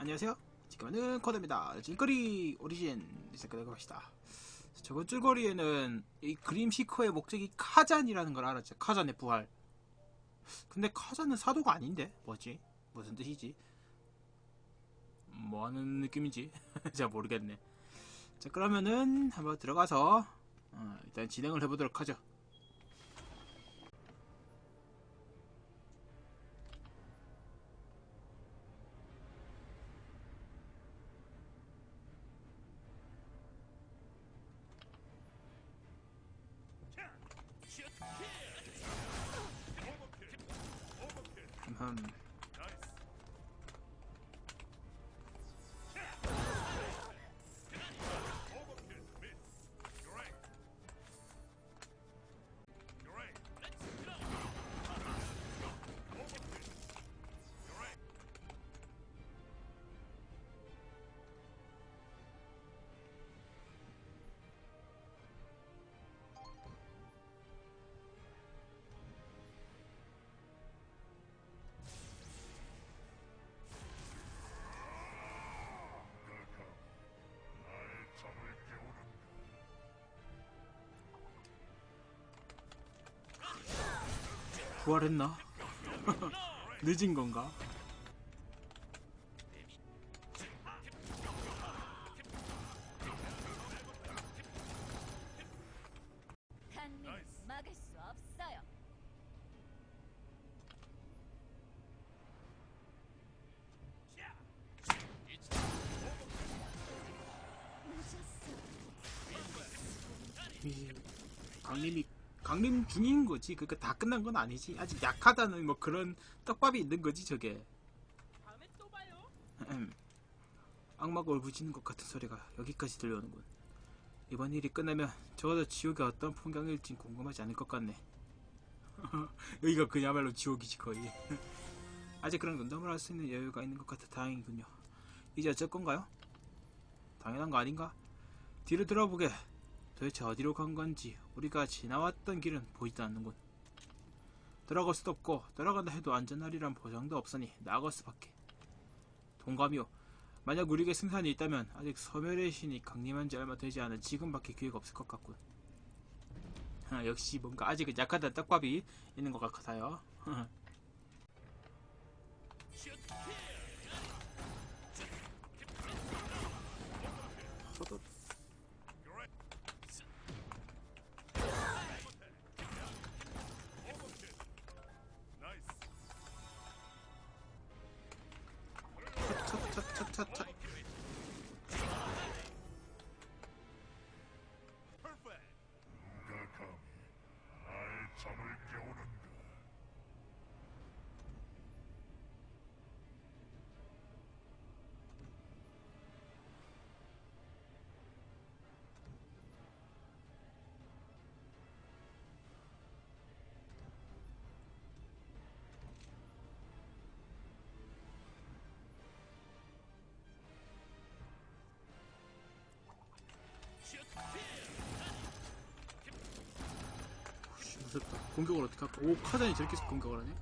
안녕하세요. 지금은 코드입니다. 질거리 오리진 시작해보시다 저번 줄거리에는 이 그림 시커의 목적이 카잔이라는 걸 알았죠. 카잔의 부활. 근데 카잔은 사도가 아닌데 뭐지? 무슨 뜻이지? 뭐 하는 느낌인지 잘 모르겠네. 자 그러면은 한번 들어가서 어, 일단 진행을 해보도록 하죠. 음, 부활했나? 늦은 건가? 강림이 강림 중인 거지. 그러니까 다 끝난 건 아니지. 아직 약하다는 뭐 그런 떡밥이 있는 거지 저게. 음. 악마가 울부짖는 것 같은 소리가 여기까지 들려오는군. 이번 일이 끝나면 적어도 지옥이 어떤 풍경일진 궁금하지 않을 것 같네. 여기가 그야말로 지옥이지 거의. 아직 그런 건담을 할 수 있는 여유가 있는 것 같아 다행이군요. 이제 어쩔 건가요? 당연한 거 아닌가? 뒤를 돌아보게. 도대체 어디로 간 건지 우리가 지나왔던 길은 보이지도 않는군. 돌아갈 수도 없고 돌아간다 해도 안전하리란 보장도 없으니 나갈 수밖에. 동감이요. 만약 우리에게 승산이 있다면 아직 소멸의 신이 강림한 지 얼마 되지 않은 지금밖에 기회가 없을 것 같군. 아, 역시 뭔가 아직은 약하다는 떡밥이 있는 것 같아요. 공격을 어떻게 할까? 오 카잔이 저렇게 공격을 하네.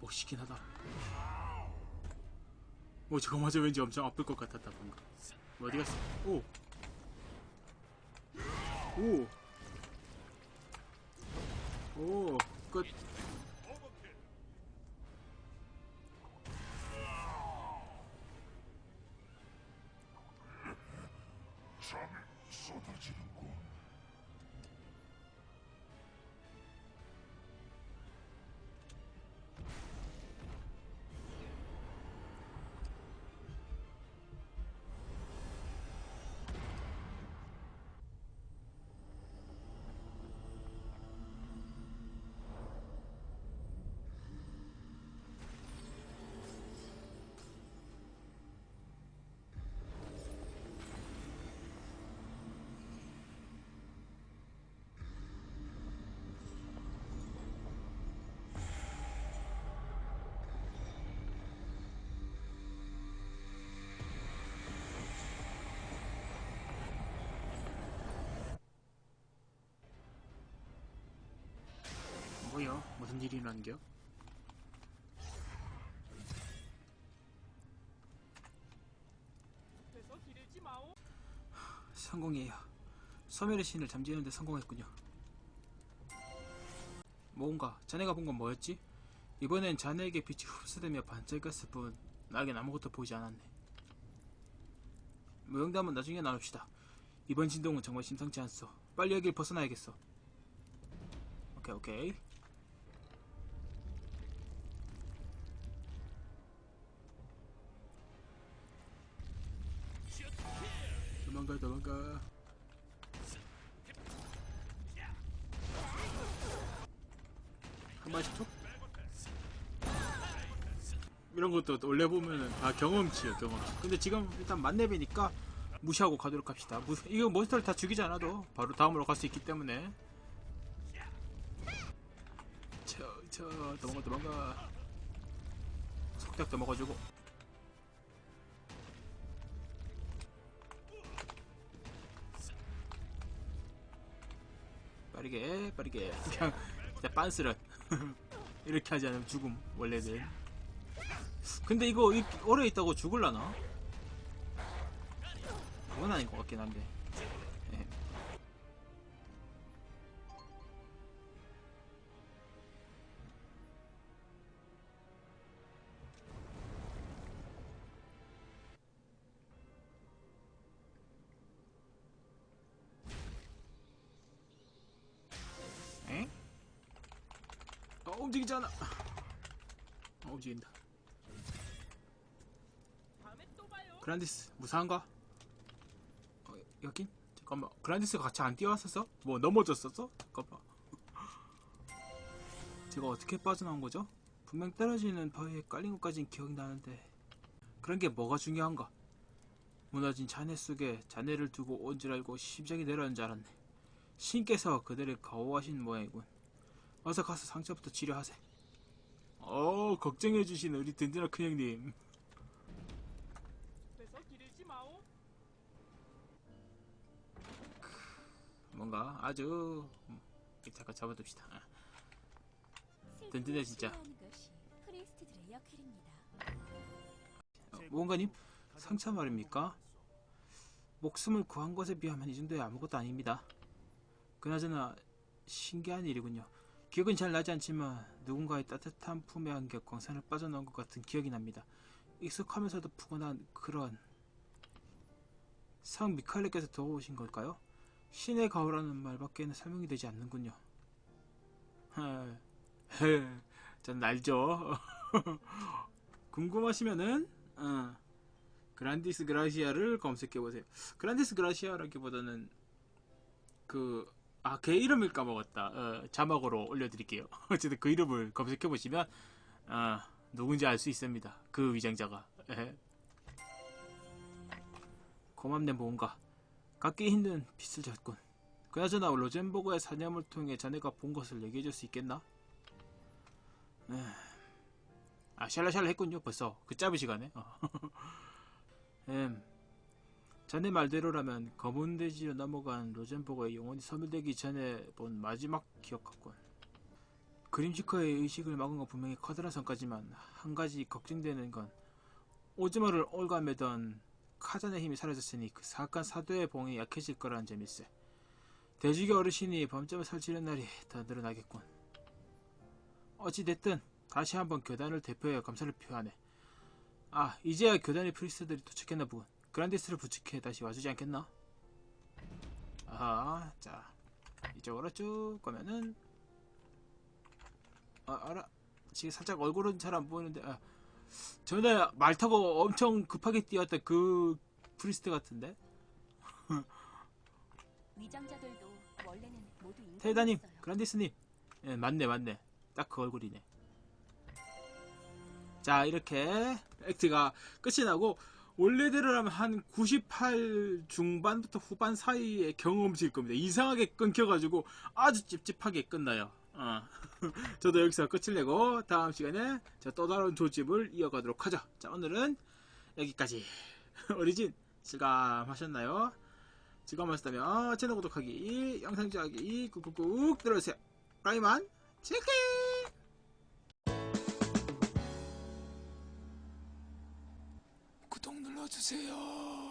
멋있긴 하다. 오 저거 맞아 왠지 엄청 아플 것 같았다 뭔가. 어디 갔어? 오. 오. 오. 끝. 어? 무슨 일이 일어난겨? 성공이에요. 소멸의 신을 잠재우는데 성공했군요. 뭔가 자네가 본 건 뭐였지? 이번엔 자네에게 빛이 흡수되며 반짝였을 뿐 나에겐 아무것도 보이지 않았네. 모형담은 나중에 나눕시다. 이번 진동은 정말 심상치 않소. 빨리 여길 벗어나야겠어. 오케이 오케이. 도망가 도망가. 한 발씩 툭. 이런 것도 원래 보면은 다 경험치예요 경험치. 근데 지금 일단 만렙이니까 무시하고 가도록 합시다. 무, 이거 몬스터를 다 죽이지 않아도 바로 다음으로 갈 수 있기 때문에. 저, 저, 도망가, 도망가. 속닥 도 먹어주고. 빠르게, 빠르게. 그냥, 진짜 빤스런. 이렇게 하지 않으면 죽음, 원래는. 근데 이거, 이- 오래 있다고 죽을라나? 그건 아닌 것 같긴 한데. 움직이지 않아. 어, 움직인다. 그란디스, 무사한가? 어, 여긴? 잠깐만 그란디스가 같이 안 뛰어왔었어? 뭐 넘어졌었어? 잠깐만 제가 어떻게 빠져나온 거죠? 분명 떨어지는 바위에 깔린 것까진 기억이 나는데 그런 게 뭐가 중요한가? 무너진 잔해 속에 잔해를 두고 온 줄 알고 심장이 내려앉는 줄 알았네 신께서 그들을 가호하신 모양이군 어서 가서 상처부터 치료하세 어 걱정해주신 우리 든든한 큰 형님 기르지 마오. 뭔가 아주 음, 잠깐 잡아둡시다. 아, 든든해, 진짜. 어, 모험가님 상처 말입니까? 목숨을 구한 것에 비하면 이 정도야 아무것도 아닙니다. 그나저나 신기한 일이군요. 기억은 잘 나지 않지만 누군가의 따뜻한 품에 안겨 광산을 빠져나온 것 같은 기억이 납니다. 익숙하면서도 푸근한 그런 성 미칼레께서 도와오신 걸까요? 신의 가호라는 말밖에는 설명이 되지 않는군요. 하, 헤, 전 알죠. 궁금하시면은 어, 그란디스 그라시아를 검색해보세요. 그란디스 그라시아라기보다는 그, 아, 걔 이름을 까먹었다. 어, 자막으로 올려드릴게요. 어쨌든 그 이름을 검색해보시면, 아, 누군지 알 수 있습니다. 그 위장자가. 에. 고맙네, 뭔가. 갖기 힘든 빚을 졌군. 그나저나 로젠버그의 사념을 통해 자네가 본 것을 얘기해줄 수 있겠나? 에. 아, 샬라샬라 했군요, 벌써. 그 짧은 시간에. 어. 음, 자네 말대로라면 검은 대지로 넘어간 로젠버거의 영혼이 소멸되기 전에 본 마지막 기억 같군. 그림시커의 의식을 막은 건 분명히 커다란 성과지만 한 가지 걱정되는 건 오즈마를 올가매던 카잔의 힘이 사라졌으니 그 사악한 사도의 봉이 약해질 거라는 점일세. 대지교 어르신이 범점을 설치는 날이 더 늘어나겠군. 어찌됐든 다시 한번 교단을 대표하여 감사를 표하네. 아, 이제야 교단의 프리스트들이 도착했나 보군. 그란디스를 부축해 다시 와주지 않겠나? 아하, 자, 이쪽으로 쭉 가면은, 아, 알아. 지금 살짝 얼굴은 잘 안 보이는데, 아, 전에 말 타고 엄청 급하게 뛰었던 그 프리스트 같은데? 위장자들도 원래는 모두 인간이었어요. 그란디스님. 예, 맞네, 맞네. 딱 그 얼굴이네. 자, 이렇게 액트가 끝이 나고, 원래대로라면 한 98 중반부터 후반 사이에 경험치일 겁니다. 이상하게 끊겨가지고 아주 찝찝하게 끝나요. 어. 저도 여기서 끝을 내고, 다음 시간에 저또 다른 조집을 이어가도록 하죠. 자, 오늘은 여기까지. 오리진, 실감하셨나요? 즐거우셨다면 채널 구독하기, 영상 좋아하기 꾹꾹꾹 눌러주세요. 그럼 이만 치킨! 도와주세요.